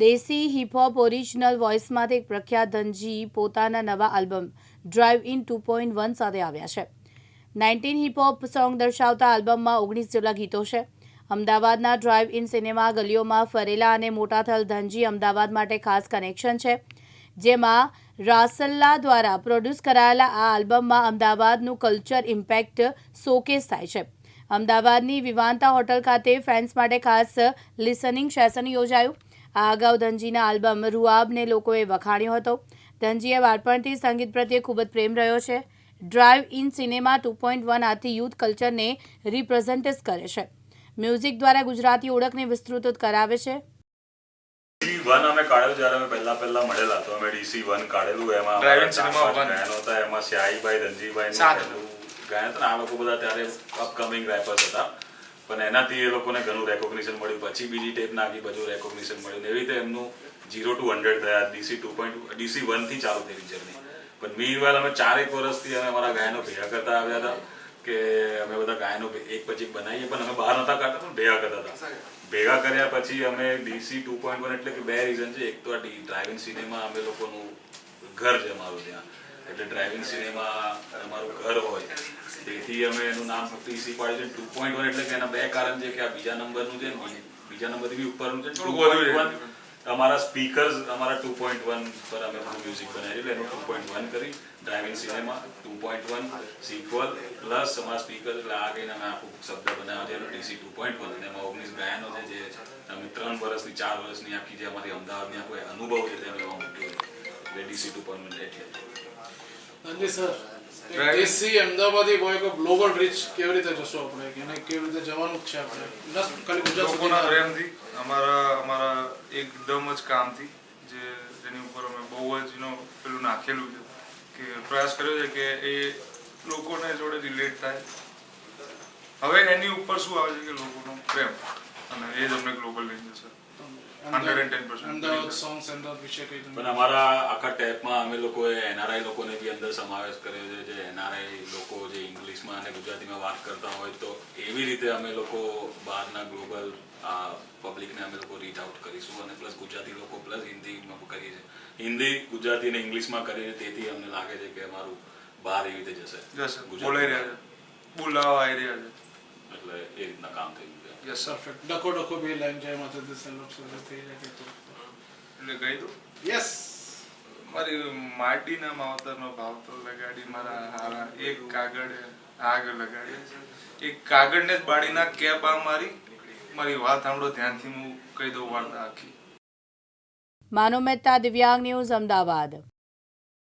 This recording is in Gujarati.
દેશી હિપહોપ ઓરિજિનલ વોઇસમાંથી એક પ્રખ્યાત ધનજી પોતાના નવા album drive in two point one સાથે આવ્યા છે. નાઇન્ટીન હિપહોપ સોંગ દર્શાવતા આલ્બમમાં ઓગણીસ જેટલા ગીતો છે. અમદાવાદના ડ્રાઈવ ઇન સિનેમા ગલીઓમાં ફરેલા અને મોટા થલ ધનજી અમદાવાદ માટે ખાસ કનેક્શન છે, જેમાં રાસલ્લા દ્વારા પ્રોડ્યુસ કરાયેલા આ આલ્બમમાં અમદાવાદનું કલ્ચર ઇમ્પેક્ટ શોકેસ થાય છે. અમદાવાદની વિવાંતા હોટલ ખાતે ફેન્સ માટે ખાસ લિસનિંગ સેશન યોજાયું. આ અગાઉ ધનજીના આલ્બમ રૂઆબને લોકોએ વખાણ્યો હતો. ધનજીએ બાળપણથી સંગીત પ્રત્યે ખૂબ જ પ્રેમ રહ્યો છે. Drive in cinema two point one આથી યુથ કલ્ચરને રિપ્રેઝેન્ટ કરે છે. મ્યુઝિક દ્વારા ગુજરાતી ઓળખને વિસ્તૃત કરાવે છે. વન અમે કાઢ્યું જ્યારે અમે પહેલા પહેલા મળેલા તો અમે ડીસી વન કાઢેલું. એમાં ડ્રાઇવિંગ સિનેમા વન. ગાયનો હતા. એમાં શ્યાઈભાઈ રંજીભાઈ. ગાયન હતા. આ લોકો બધા ત્યારે અપકમિંગ રેપર્સ હતા. પણ એનાથી એ લોકોને ઘણું રેકોગ્નિશન મળ્યું. પછી બીજી ટેપ નાખી, બધું રેકોગ્નિશન મળ્યું. એવી રીતે એમનું ઝીરો ટુ હંડ્રેડ થયા ડીસી ટુ પોઈન્ટ ડીસી વનથી ચાલુ થઈ જર્ની પણ મીનવાઇલ અમે ચારેક વર્ષથી અમે અમારા ગાયનો ભેગા કરતા આવ્યા હતા કે અમે બધા ગાયનો એક પછી બનાવીએ, પણ અમે બહાર નતા કાઢતા, પણ ભેગા કરતા હતા. ભેગા કર્યા પછી અમે ડીસી ટુ પોઈન્ટ વન એટલે કે બે રીઝન છે. એક તો આ ડ્રાઇવિંગ સિનેમા અમે લોકોનું ઘર છે અમારું ત્યાં. એટલે ડ્રાઇવિંગ સિનેમા અમારું ઘર હોય. તેથી અમે એનું નામ ડીસી પાડ્યું છે ટુ પોઈન્ટ વન એટલે કે એના બે કારણ છે કે આ બીજા નંબરનું છે બીજા નંબરથી બી ઉપરનું છે થોડુંક વધુ અમારા સ્પીકર્સ અમારા ટુ પોઈન્ટ વન પર અમે મ્યુઝિક બનાવ્યું એટલે એનું ટુ પોઈન્ટ વન કરી driving cinema two point one sequel plus અમારા સ્પીકર એટલે આ કહીને અમે આખું શબ્દ બનાવ્યો છે એનો ડીસી ટુ પોઈન્ટ વન અને એમાં ઓગણીસ ગાયનો છે જે અમે ત્રણ વર્ષની ચાર વર્ષની આખી જે અમારી અમદાવાદની આખો અનુભવ છે તેને એમાં મૂક્યો એટલે ડીસી ટુ પોઈન્ટ વન એટલે રણજીત સર. દેશી અમદાવાદી બોય કો ગ્લોબલ રીચ કેવી રીતે જશો આપણે? એને કેવી રીતે જવાનું જ છે આપણે? ન ખાલી ગુજરાત લોકોના. પ્રેમથી અમારા અમારા એકદમ જ કામથી જે જેની ઉપર અમે બહુ જ નો પેલું નાખેલું છે કે પ્રયાસ કર્યો છે કે એ લોકોને જોડે રિલેટ થાય. હવે એની ઉપર શું આવે છે કે લોકોનો પ્રેમ? અને એ જ અમને ગ્લોબલ લઈ જશે અમદાવાદ 110% અમદાવાદ વિશે કઈ પણ અમારા આખા ટેપમાં અમે લોકોએ એનઆરઆઈ લોકોને બી અંદર સમાવેશ કર્યો છે જે એનઆરઆઈ લોકો જે ઇંગ્લિશમાં અને ગુજરાતીમાં વાત કરતા હોય તો એવી રીતે અમે લોકો બહારના ગ્લોબલ પબ્લિકને અમે લોકો રીચ આઉટ કરીશું અને પ્લસ ગુજરાતી લોકો પ્લસ હિન્દીમાં કરીએ છીએ. હિન્દી ગુજરાતી અને ઇંગ્લિશમાં કરીને તેથી અમને લાગે છે કે અમારું બહાર એવી રીતે જશે. બોલાઈ રહ્યા છે. બોલાવા આવી રહ્યા છે. એટલે એ રીતના કામ થઈ છે યસ પરફેક્ટ ડકો ડકો બે લાઈન જાય માથે સલોક સલોક થઈ જાય તો એટલે ગઈ દો યસ મારી માટીના માવતરનો ભાવ તો લગાડી મારા હારા એક કાગળ આગ લગાડી. એક કાગળને જ બાળીના કેપ આ મારી? મારી વાત સાંભળો ધ્યાનથી હું કહી દઉં વાર્તા આખી. માનો મહેતા દિવ્યાંગ ન્યૂઝ અમદાવાદ.